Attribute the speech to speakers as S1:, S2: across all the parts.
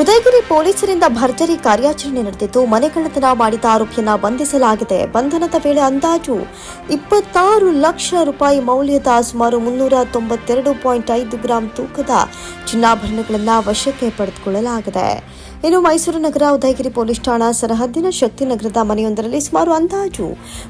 S1: ಉದಯಗಿರಿ ಪೊಲೀಸರಿಂದ ಭರ್ಜರಿ ಕಾರ್ಯಾಚರಣೆ ನಡೆದಿದ್ದು ಮನೆಗಳ್ಳತನ ಮಾಡಿದ ಆರೋಪಿಯನ್ನ ಬಂಧಿಸಲಾಗಿದೆ. ಬಂಧನದ ವೇಳೆ ಅಂದಾಜು ಇಪ್ಪತ್ತಾರು ಲಕ್ಷ ರೂಪಾಯಿ ಮೌಲ್ಯದ ಸುಮಾರು ಮುನ್ನೂರ ತೊಂಬತ್ತೆರಡು ಪಾಯಿಂಟ್ ಐದು ಗ್ರಾಂ ತೂಕದ ಚಿನ್ನಾಭರಣಗಳನ್ನು ವಶಕ್ಕೆ ಪಡೆದುಕೊಳ್ಳಲಾಗಿದೆ. ಇನ್ನು ಮೈಸೂರು ನಗರ ಉದಯಗಿರಿ ಪೊಲೀಸ್ ಠಾಣಾ ಸರಹದ್ದಿನ ಶಕ್ತಿನಗರದ ಮನೆಯೊಂದರಲ್ಲಿ ಸುಮಾರು ಅಂದಾಜು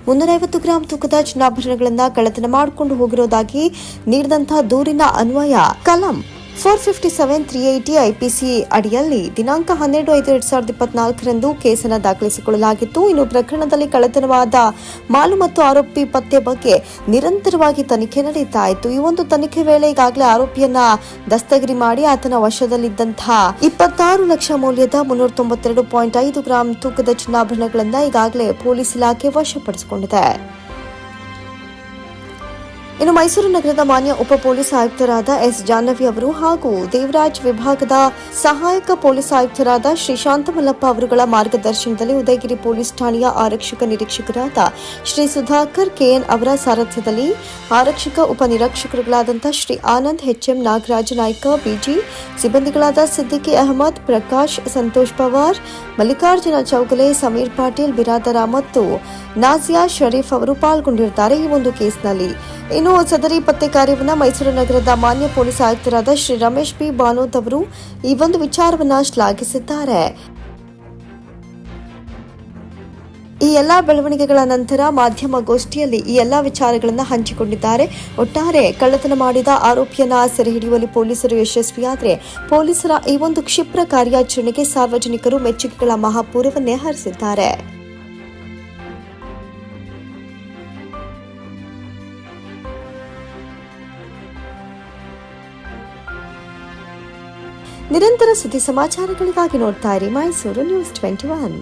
S1: ಮುನ್ನೂರೈವತ್ತು ಗ್ರಾಂ ತೂಕದ ಚಿನ್ನಾಭರಣಗಳನ್ನು ಕಳ್ಳತನ ಮಾಡಿಕೊಂಡು ಹೋಗಿರೋದಾಗಿ ನೀಡಿದಂತಹ ದೂರಿನ ಅನ್ವಯ ಕಲಂ four fifty seven three eighty IPC ಅಡಿಯಲ್ಲಿ ದಿನಾಂಕ ಹನ್ನೆರಡು ಐದು ಎರಡ್ ಸಾವಿರದ ಇಪ್ಪತ್ನಾಲ್ಕರಂದು ಕೇಸನ್ನು ದಾಖಲಿಸಿಕೊಳ್ಳಲಾಗಿತ್ತು. ಇನ್ನು ಪ್ರಕರಣದಲ್ಲಿ ಕಳೆತನವಾದ ಮಾಲು ಮತ್ತು ಆರೋಪಿ ಪತ್ತೆ ಬಗ್ಗೆ ನಿರಂತರವಾಗಿ ತನಿಖೆ ನಡೀತಾ ಇತ್ತು. ಈ ಒಂದು ತನಿಖೆ ವೇಳೆ ಈಗಾಗಲೇ ಆರೋಪಿಯನ್ನ ದಸ್ತಗಿರಿ ಮಾಡಿ ಆತನ ವಶದಲ್ಲಿದ್ದಂತಹ ಇಪ್ಪತ್ತಾರು ಲಕ್ಷ ಮೌಲ್ಯದ ಮುನ್ನೂರ ತೊಂಬತ್ತೆರಡು ಪಾಯಿಂಟ್ ಐದು ಗ್ರಾಂ ತೂಕದ ಚಿನ್ನಾಭರಣಗಳನ್ನ ಈಗಾಗಲೇ ಪೊಲೀಸ್ ಇಲಾಖೆ ವಶಪಡಿಸಿಕೊಂಡಿದೆ. ಇನ್ನು ಮೈಸೂರು ನಗರದ ಮಾನ್ಯ ಉಪ ಪೊಲೀಸ್ ಆಯುಕ್ತರಾದ ಎಸ್ ಜಾಹ್ನವಿ ಅವರು ಹಾಗೂ ದೇವರಾಜ್ ವಿಭಾಗದ ಸಹಾಯಕ ಪೊಲೀಸ್ ಆಯುಕ್ತರಾದ ಶ್ರೀ ಶಾಂತಮಲ್ಲಪ್ಪ ಅವರುಗಳ ಮಾರ್ಗದರ್ಶನದಲ್ಲಿ ಉದಯಗಿರಿ ಪೊಲೀಸ್ ಠಾಣೆಯ ಆರಕ್ಷಕ ನಿರೀಕ್ಷಕರಾದ ಶ್ರೀ ಸುಧಾಕರ್ ಕೆಎನ್ ಅವರ ಸಾರಥ್ಯದಲ್ಲಿ ಆರಕ್ಷಕ ಉಪನಿರೀಕ್ಷಕರುಗಳಾದಂಥ ಶ್ರೀ ಆನಂದ್ ಎಚ್ಎಂ ನಾಗರಾಜ ನಾಯ್ಕ, ಬಿಜಿ ಸಿಬ್ಬಂದಿಗಳಾದ ಸಿದ್ದಿಕಿ ಅಹಮದ್, ಪ್ರಕಾಶ್ ಸಂತೋಷ್ ಪವಾರ್, ಮಲ್ಲಿಕಾರ್ಜುನ ಚೌಗಲೆ, ಸಮೀರ್ ಪಾಟೀಲ್, ಬಿರಾದರ ಮತ್ತು ನಾಜಿಯಾ ಶರೀಫ್ ಅವರು ಪಾಲ್ಗೊಂಡಿರುತ್ತಾರೆ ಈ ಒಂದು ಕೇಸ್ನಲ್ಲಿ. ಇನ್ನು ಸದರಿ ಪತ್ತೆ ಕಾರ್ಯವನ್ನು ಮೈಸೂರು ನಗರದ ಮಾನ್ಯ ಪೊಲೀಸ್ ಆಯುಕ್ತರಾದ ಶ್ರೀ ರಮೇಶ್ ಬಿ ಬಾನೋತ್ ಅವರು ಈ ಒಂದು ವಿಚಾರವನ್ನು ಶ್ಲಾಘಿಸಿದ್ದಾರೆ. ಈ ಎಲ್ಲಾ ಬೆಳವಣಿಗೆಗಳ ನಂತರ ಮಾಧ್ಯಮ ಗೋಷ್ಠಿಯಲ್ಲಿ ಈ ಎಲ್ಲಾ ವಿಚಾರಗಳನ್ನು ಹಂಚಿಕೊಂಡಿದ್ದಾರೆ. ಒಟ್ಟಾರೆ ಕಳ್ಳತನ ಮಾಡಿದ ಆರೋಪಿಯನ್ನ ಸೆರೆ ಹಿಡಿಯುವಲ್ಲಿ ಪೊಲೀಸರು ಯಶಸ್ವಿಯಾದರೆ ಪೊಲೀಸರ ಈ ಒಂದು ಕ್ಷಿಪ್ರ ಕಾರ್ಯಾಚರಣೆಗೆ ಸಾರ್ವಜನಿಕರು ಮೆಚ್ಚುಗೆಗಳ ಮಹಾಪೂರವನ್ನೇ ಹರಿಸಿದ್ದಾರೆ. ನಿರಂತರ ಸುದ್ದಿ ಸಮಾಚಾರಗಳಿಗಾಗಿ ನೋಡ್ತಾ ಇರಿ ಮೈಸೂರು ನ್ಯೂಸ್ ಟ್ವೆಂಟಿ ಒನ್.